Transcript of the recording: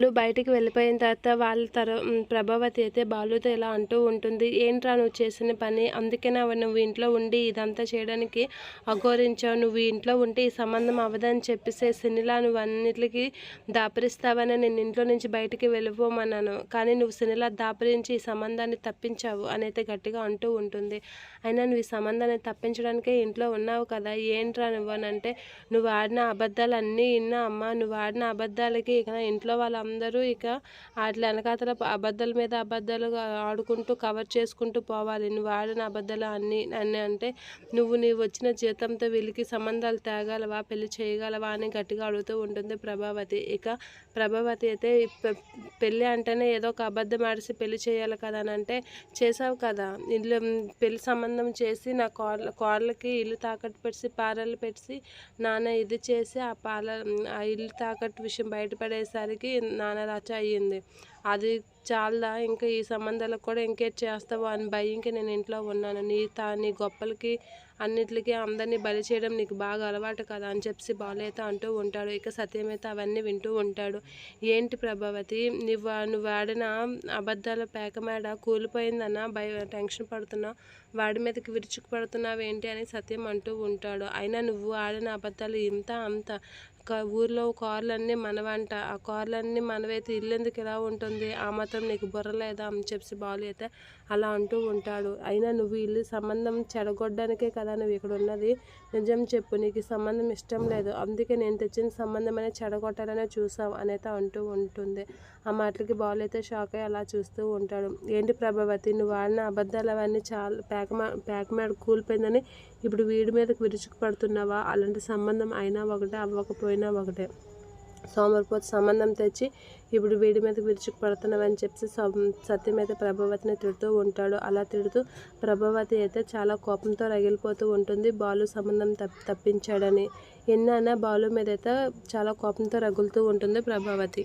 నువ్వు బయటికి వెళ్ళిపోయిన తర్వాత వాళ్ళ తర ప్రభావతి అయితే బాలుతో ఇలా అంటూ ఉంటుంది. ఏంట్రా నువ్వు చేసిన పని? అందుకే నువ్వు ఇంట్లో ఉండి ఇదంతా చేయడానికి అఘోరించావు? నువ్వు ఇంట్లో ఉంటే ఈ సంబంధం అవ్వదని చెప్పేసే సినిలా నువ్వు అన్నిటికి దాపరిస్తావని నేను ఇంట్లో నుంచి బయటికి వెళ్ళిపోమన్నాను. కానీ నువ్వు సినిలా దాపరించి ఈ సంబంధాన్ని తప్పించావు అని అయితే గట్టిగా అంటూ ఉంటుంది. అయినా నువ్వు ఈ సంబంధాన్ని తప్పించడానికే ఇంట్లో ఉన్నావు కదా? ఏంట్రా నువ్వు? అని అంటే నువ్వు ఆడిన అబద్ధాలు అన్నీ విన్నా అమ్మ. నువ్వు ఆడిన అబద్ధాలకి ఇక ఇంట్లో వాళ్ళ అందరూ ఇక వాటి వెనకాతల అబద్ధాల మీద అబద్ధాలు ఆడుకుంటూ కవర్ చేసుకుంటూ పోవాలి. నువ్వు ఆడిన అబద్ధాలు అన్నీ అన్నీ అంటే నువ్వు నీవు వచ్చిన జీతంతో వీళ్ళకి సంబంధాలు తేగలవా? పెళ్ళి చేయగలవా? అని గట్టిగా అడుగుతూ ఉంటుంది ప్రభావతి. ఇక ప్రభావతి అయితే పెళ్ళి అంటేనే ఏదో ఒక అబద్ధం ఆడిసి పెళ్ళి చేయాలి కదా అని అంటే చేసావు కదా. ఇల్లు పెళ్ళి సంబంధం చేసి నా కోళ్ళ కోళ్ళకి ఇల్లు తాకట్టు పెట్టి పారలు పెట్టి నాన్న ఇది చేసి ఆ పాల ఆ ఇల్లు తాకట్టు విషయం బయటపడేసరికి నానరాచ అయ్యింది. అది చాలా ఇంకా ఈ సంబంధాలకు కూడా ఇంకేట్ చేస్తావు? అని భయంకి నేను ఇంట్లో ఉన్నాను. నీ తా నీ గొప్పలకి అన్నిటికీ అందరినీ బలి చేయడం నీకు బాగా అలవాటు కదా? అని చెప్పి బాలైతే అంటూ ఉంటాడు. ఇక సత్యమైతే అవన్నీ వింటూ ఉంటాడు. ఏంటి ప్రభావతి? నువ్వు నువ్వు వాడిన అబద్ధాల పేకమేడ కూలిపోయిందన్న భయ టెన్షన్ పడుతున్నావు వాడి మీదకి విరుచుకు పడుతున్నావు ఏంటి అని సత్యం అంటూ ఉంటాడు. అయినా నువ్వు ఆడిన అబద్ధాలు ఇంత అంత ఊర్లో కార్లన్నీ మనవంట. ఆ కార్లన్నీ మనవైతే ఇల్లు ఎందుకు ఇలా ఉంటుంది? ఆ మాత్రం నీకు బుర్ర లేదా? అని చెప్పి బాలు అయితే అలా అంటూ ఉంటాడు. అయినా నువ్వు ఇల్లు సంబంధం చెడగొట్టడానికే కదా నువ్వు ఇక్కడ ఉన్నది? నిజం చెప్పు నీకు సంబంధం ఇష్టం లేదు. అందుకే నేను తెచ్చిన సంబంధం అనేది చెడగొట్టాలనే చూసావు అనేది అంటూ ఉంటుంది. ఆ మాటలకి బాలు అయితే షాక్ అయ్యి అలా చూస్తూ ఉంటాడు. ఏంటి ప్రభావతి నువ్వు వాడిన అబద్ధాలు అవన్నీ చాలా ప్యాకమా పేక కూలిపోయిందని ఇప్పుడు వీడి మీదకి విరుచుకు పడుతున్నావా అలాంటి సంబంధం అయినా ఒకటే అవ్వకపోయినా ఒకటే. సోమరిపోతు సంబంధం తెచ్చి ఇప్పుడు వీడి మీద విరుచుకు పడుతున్నావని చెప్పి సత్యం అయితే ప్రభావతిని తిడుతూ ఉంటాడు. అలా తిడుతూ ప్రభావతి అయితే చాలా కోపంతో రగిలిపోతూ ఉంటుంది. బాలు సంబంధం తప్పించాడని. ఎన్నైనా బాలు మీద అయితే చాలా కోపంతో రగులుతూ ఉంటుంది ప్రభావతి.